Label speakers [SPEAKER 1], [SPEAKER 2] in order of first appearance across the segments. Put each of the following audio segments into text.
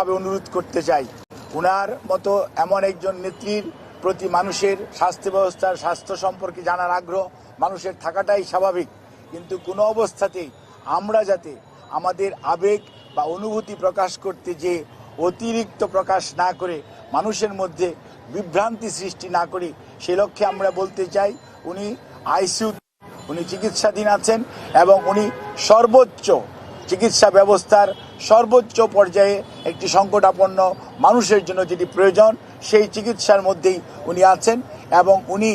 [SPEAKER 1] ভাবে অনুরোধ করতে চাই। উনার মতো এমন একজন নেত্রীর প্রতি মানুষের স্বাস্থ্য ব্যবস্থার স্বাস্থ্য সম্পর্কে জানার আগ্রহ মানুষের থাকাটাই স্বাভাবিক। কিন্তু কোনো অবস্থাতেই আমরা যাতে আমাদের আবেগ বা অনুভূতি প্রকাশ করতে যে অতিরিক্ত প্রকাশ না করে মানুষের মধ্যে বিভ্রান্তি সৃষ্টি না করি, সে লক্ষ্যে আমরা বলতে চাই উনি আইসিউ উনি চিকিৎসাধীন আছেন এবং উনি সর্বোচ্চ চিকিৎসা ব্যবস্থার সর্বোচ্চ পর্যায়ে একটি সংকটাপন্ন মানুষের জন্য যেটি প্রয়োজন সেই চিকিৎসার মধ্যেই উনি আছেন এবং উনি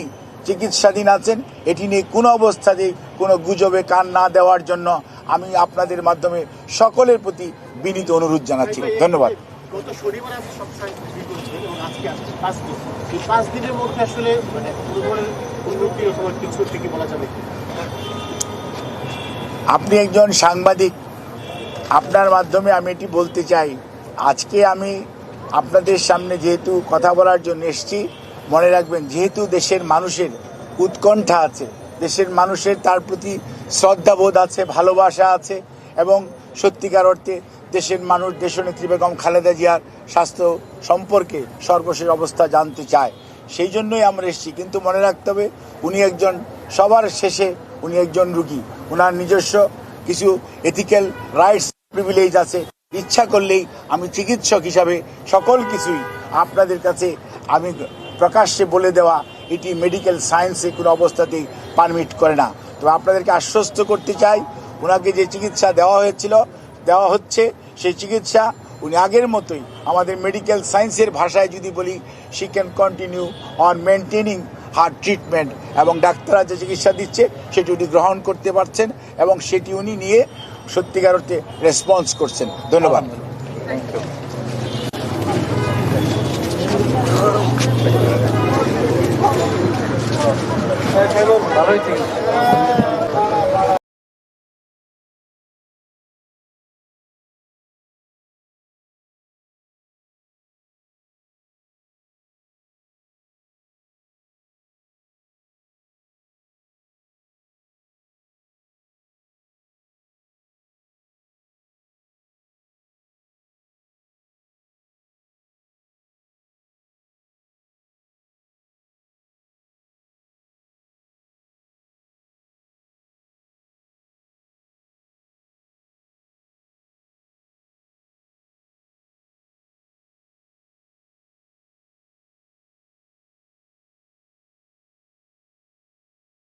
[SPEAKER 1] চিকিৎসাধীন আছেন। এটি নিয়ে কোনো অবস্থাতেই কোনো গুজবে কান না দেওয়ার জন্য আমি আপনাদের মাধ্যমে সকলের প্রতি বিনীত অনুরোধ জানাচ্ছি। ধন্যবাদ।
[SPEAKER 2] গত শনিবার আপনি সপ্তাহে ছুটি এবং আজকে আসছে পাঁচ দিন। এই পাঁচ দিনের মধ্যে আসলে মানে উন্নতি অথবা কিছু থেকে বলা যাবে
[SPEAKER 1] আপনি একজন সাংবাদিক আপনার মাধ্যমে আমি এটি বলতে চাই। আজকে আমি আপনাদের সামনে যেহেতু কথা বলার জন্য এসেছি, মনে রাখবেন যেহেতু দেশের মানুষের উৎকণ্ঠা আছে, দেশের মানুষের তার প্রতি শ্রদ্ধাবোধ আছে, ভালোবাসা আছে এবং সত্যিকার অর্থে দেশের মানুষ, দেশনেত্রী বেগম খালেদা জিয়ার স্বাস্থ্য সম্পর্কে সর্বশেষ অবস্থা জানতে চায়। সেই জন্যই আমরা এসেছি। কিন্তু মনে রাখতে হবে, উনি একজন সবার শেষে উনি একজন রুগী। ওনার নিজস্ব কিছু এথিক্যাল রাইটস প্রিভিলেজ আছে। ইচ্ছা করলেই আমি চিকিৎসক হিসাবে সকল কিছুই আপনাদের কাছে আমি প্রকাশ্যে বলে দেওয়া এটি মেডিকেল সায়েন্সে কোনো অবস্থাতেই পারমিট করে না। তবে আপনাদেরকে আশ্বস্ত করতে চাই, ওনাকে যে চিকিৎসা দেওয়া হয়েছিল, দেওয়া হচ্ছে, সেই চিকিৎসা উনি আগের মতোই আমাদের মেডিকেল সায়েন্সের ভাষায় যদি বলি she can continue on maintaining heart treatment এবং ডাক্তাররা যে চিকিৎসা দিচ্ছে, সেটি উনি গ্রহণ করতে পারছেন এবং সেটি উনি নিয়ে সত্যিকার অর্থে রেসপন্স করছেন। ধন্যবাদ।
[SPEAKER 3] ভালোই